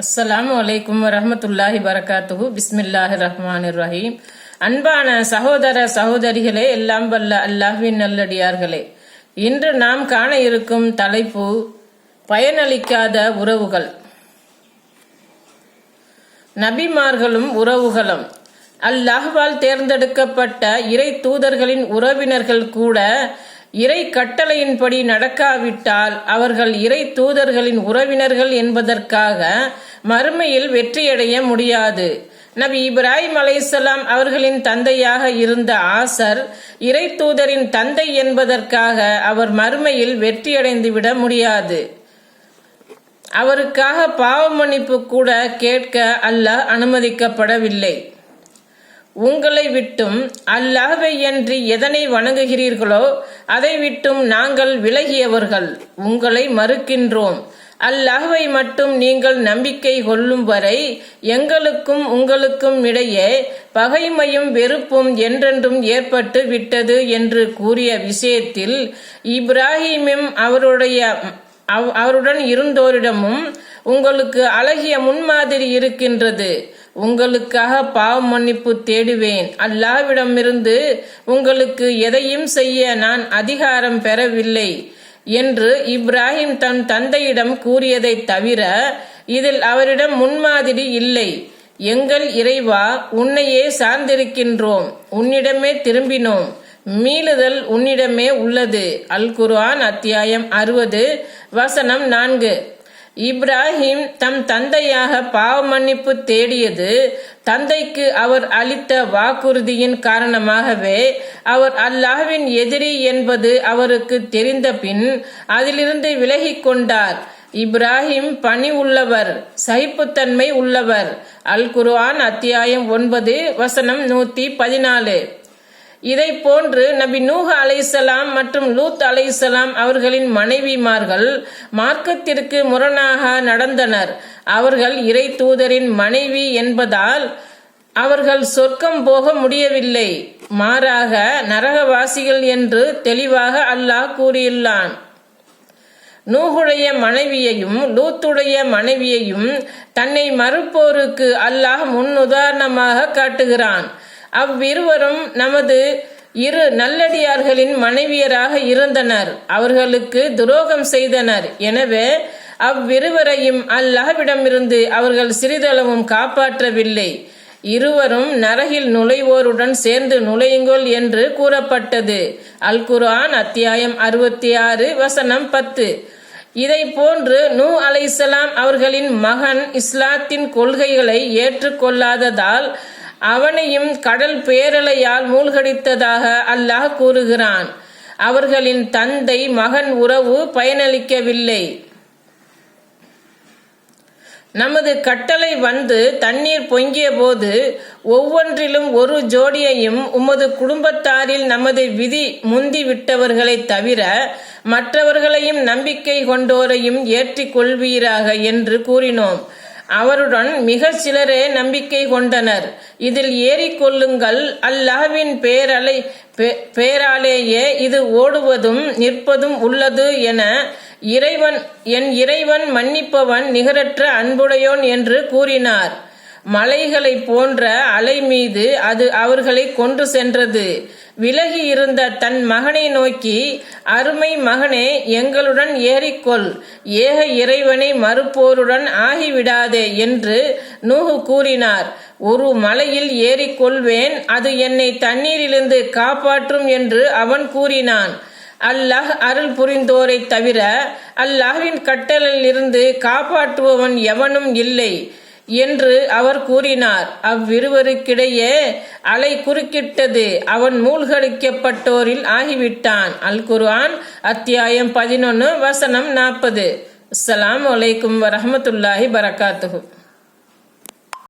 அஸ்ஸலாமு அலைக்கும் வரமத்துல்லாஹி வரகாத்துஹு. பிஸ்மில்லாஹி ரஹ்மான் ரஹீம். அன்பான சகோதர சகோதரிகளே எல்லாம் வல்ல அல்லாஹின் நல்லடியார்களே. இன்று நாம் காண இருக்கும் தலைப்பு பயனளிக்காத உறவுகள். நபிமார்களும் உறவுகளும் அல்லாஹ்வால் தேர்ந்தெடுக்கப்பட்ட இறை தூதர்களின் உறவினர்கள் கூட இறை கட்டளையின்படி நடக்காவிட்டால் அவர்கள் இறை தூதர்களின் உறவினர்கள் என்பதற்காக மறுமையில் வெற்றியடைய முடியாது. நபி இப்ராஹிம் அலைசலாம் அவர்களின் தந்தையாக இருந்த ஆசர் இறை தூதரின் தந்தை என்பதற்காக அவர் மறுமையில் வெற்றியடைந்துவிட முடியாது. அவருக்காக பாவ மன்னிப்பு கூட கேட்க அல்லாஹ் அனுமதிக்கப்படவில்லை. உங்களை விட்டும் அல்லாஹ்வை அன்றி எதனை வணங்குகிறீர்களோ அதை விட்டும் நாங்கள் விலகியவர்கள். உங்களை மறுக்கின்றோம். அல்லாஹ்வை மட்டும் நீங்கள் நம்பிக்கை கொள்ளும் வரை எங்களுக்கும் உங்களுக்கும் இடையே பகைமையும் வெறுப்பும் என்றென்றும் ஏற்பட்டு விட்டது என்று கூறிய விஷயத்தில் இப்ராஹிமும் அவருடைய அவருடன் இருந்தோரிடமும் உங்களுக்கு அழகிய முன்மாதிரி இருக்கின்றது. உங்களுக்காக பாவ மன்னிப்பு தேடுவேன். அல்லாவிடமிருந்து உங்களுக்கு எதையும் செய்ய நான் அதிகாரம் பெறவில்லை என்று இப்ராஹிம் தன் தந்தையிடம் கூறியதைத் தவிர இதில் அவரிடம் முன்மாதிரி இல்லை. எங்கள் இறைவா உன்னையே சார்ந்திருக்கின்றோம். உன்னிடமே திரும்பினோம். மீளுதல் உன்னிடமே உள்ளது. அல் குர்ஆன் அத்தியாயம் அறுபது வசனம் நான்கு. இப்ராஹிம் தம் தந்தையாக பாவ மன்னிப்பு தேடியது. தந்தைக்கு அவர் அளித்த வாக்குறுதியின் காரணமாகவே அவர் அல்லாஹ்வின் எதிரி என்பது அவருக்கு தெரிந்த பின் அதிலிருந்து விலகி கொண்டார். இப்ராஹிம் பணி உள்ளவர் சகிப்புத்தன்மை உள்ளவர். அல் குர்ஆன் அத்தியாயம் ஒன்பது வசனம் நூத்தி பதினாலு. இதை போன்று நபி நூஹ் அலைசலாம் மற்றும் லூத் அலைசலாம் அவர்களின் மனைவிமார்கள் மார்க்கத்திற்கு முரணாக நடந்தனர். அவர்கள் இறை தூதரின் மனைவி என்பதால் அவர்கள் சொர்க்கம் போக முடியவில்லை. மாறாக நரகவாசிகள் என்று தெளிவாக அல்லாஹ் கூறியுள்ளான். நூகுடைய மனைவியையும் லூத்துடைய மனைவியையும் தன்னை மறுப்போருக்கு அல்லாஹ் முன்னுதாரணமாக காட்டுகிறான். அவ்விருவரும் நமது இரு நல்லடியார்களின் மனைவியராக இருந்தனர். அவர்களுக்கு துரோகம் செய்தனர். எனவே அவ்விருவரையும் அல்லாஹ்விடமிருந்து அவர்கள் சிறிதளவும் காப்பாற்றவில்லை. இருவரும் நரகில் நுழைவோருடன் சேர்ந்து நுழையுங்கள் என்று கூறப்பட்டது. அல் குர்ஆன் அத்தியாயம் அறுபத்தி ஆறு வசனம் பத்து. இதை போன்று நூ அலை அவர்களின் மகன் இஸ்லாத்தின் கொள்கைகளை ஏற்றுக்கொள்ளாததால் அவனையும் கடல் பேரலையால் மூழ்கடித்ததாக அல்லாஹ் கூறுகிறான். அவர்களின் தந்தை மகன் உறவு பயனளிக்கவில்லை. நமது கட்டளை வந்து தண்ணீர் பொங்கிய போது ஒவ்வொன்றிலும் ஒரு ஜோடியையும் உமது குடும்பத்தாரில் நமது விதி முந்தி விட்டவர்களை தவிர மற்றவர்களையும் நம்பிக்கை கொண்டோரையும் ஏற்றிக் கொள்வீராக என்று கூறினோம். அவருடன் மிக சிலரே நம்பிக்கை கொண்டனர். இதில் ஏறிக்கொள்ளுங்கள் அல்லாஹ்வின் பேரலை பேராலேயே இது ஓடுவதும் நிற்பதும் உள்ளது என இறைவன் என் இறைவன் மன்னிப்பவன் நிகரற்ற அன்புடையோன் என்று கூறினார். மலைகளை போன்ற அலை மீது அது அவர்களை கொண்டு சென்றது. விலகி இருந்த தன் மகனை நோக்கி அருமை மகனே எங்களுடன் ஏறிக்கொள். ஏக இறைவனை மறுப்போருடன் ஆகிவிடாதே என்று நூகு கூறினார். ஒரு மலையில் ஏறிக்கொள்வேன் அது என்னை தண்ணீரிலிருந்து காப்பாற்றும் என்று அவன் கூறினான். அல்லாஹ் அருள் புரிந்தோரை தவிர அல்லாஹ்வின் இருந்து காப்பாற்றுபவன் எவனும் இல்லை. என்று அவர் கூறினார். அவ்விருவருக்கிடையே அலை குறுக்கிட்டது. அவன் மூழ்கடிக்கப்பட்டோரில் ஆகிவிட்டான். அல் குர்ஆன் அத்தியாயம் பதினொன்று வசனம் நாற்பது. அஸ்லாம் அலைக்கும் வரமத்துல்லாஹி பரகாத்துஹு.